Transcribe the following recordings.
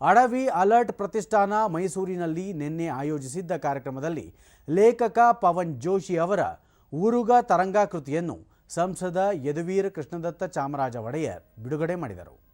ಅಡವಿ alert ಪ್ರತಿಷ್ಠಾನ ಮೈಸೂರಿನಲ್ಲಿ ನಿನ್ನೆ ಆಯೋಜಿಸಿದ್ದ ಕಾರ್ಯಕ್ರಮದಲ್ಲಿ ಲೇಖಕ ಪವನ್ ಜೋಶಿ ಅವರ ಉರುಗ ತರಂಗಾಕೃತಿಯನ್ನು ಸಂಸದ ಯದುವೀರ್ ಕೃಷ್ಣದತ್ತ ಚಾಮರಾಜ ಒಡೆಯರ್ ಬಿಡುಗಡೆ ಮಾಡಿದರು.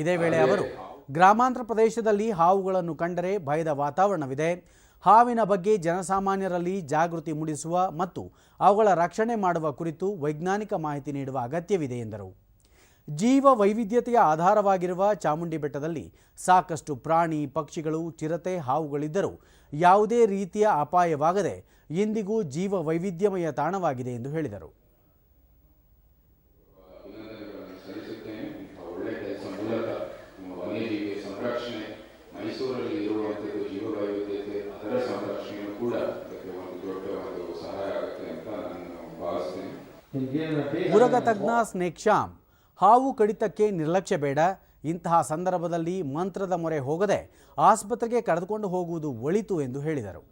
ಇದೇ ವೇಳೆ ಅವರು ಗ್ರಾಮಾಂತರ ಪ್ರದೇಶದಲ್ಲಿ ಹಾವುಗಳನ್ನು ಕಂಡರೆ ಭಯದ ವಾತಾವರಣವಿದೆ. ಹಾವಿನ ಬಗ್ಗೆ ಜನಸಾಮಾನ್ಯರಲ್ಲಿ ಜಾಗೃತಿ ಮೂಡಿಸುವ ಮತ್ತು ಅವುಗಳ ರಕ್ಷಣೆ ಮಾಡುವ ಕುರಿತು ವೈಜ್ಞಾನಿಕ ಮಾಹಿತಿ ನೀಡುವ ಅಗತ್ಯವಿದೆ ಎಂದರು. ಜೀವ ವೈವಿಧ್ಯತೆಯ ಆಧಾರವಾಗಿರುವ ಚಾಮುಂಡಿ ಬೆಟ್ಟದಲ್ಲಿ ಸಾಕಷ್ಟು ಪ್ರಾಣಿ ಪಕ್ಷಿಗಳು ಚಿರತೆ ಹಾವುಗಳಿದ್ದರೂ ಯಾವುದೇ ರೀತಿಯ ಅಪಾಯವಾಗದೆ ಇಂದಿಗೂ ಜೀವ ವೈವಿಧ್ಯಮಯ ತಾಣವಾಗಿದೆ ಎಂದು ಹೇಳಿದರು. ಮುರಗ ತಜ್ಞ ಸ್ನೇಕ್ ಹಾವು ಕಡಿತಕ್ಕೆ ನಿರ್ಲಕ್ಷ್ಯ ಬೇಡ, ಇಂತಹ ಸಂದರ್ಭದಲ್ಲಿ ಮಂತ್ರದ ಮೊರೆ ಹೋಗದೆ ಆಸ್ಪತ್ರೆಗೆ ಕರೆದುಕೊಂಡು ಹೋಗುವುದು ಒಳಿತು ಎಂದು ಹೇಳಿದರು.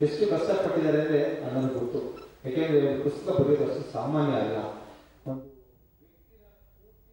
ಎಷ್ಟು ಕಷ್ಟಪಟ್ಟಿದ್ದಾರೆ ಅಂದರೆ ಗೊತ್ತು ಯಾಕೆಂದರೆ ಪುಸ್ತಕ ಸಾಮಾನ್ಯ ಅಲ್ಲ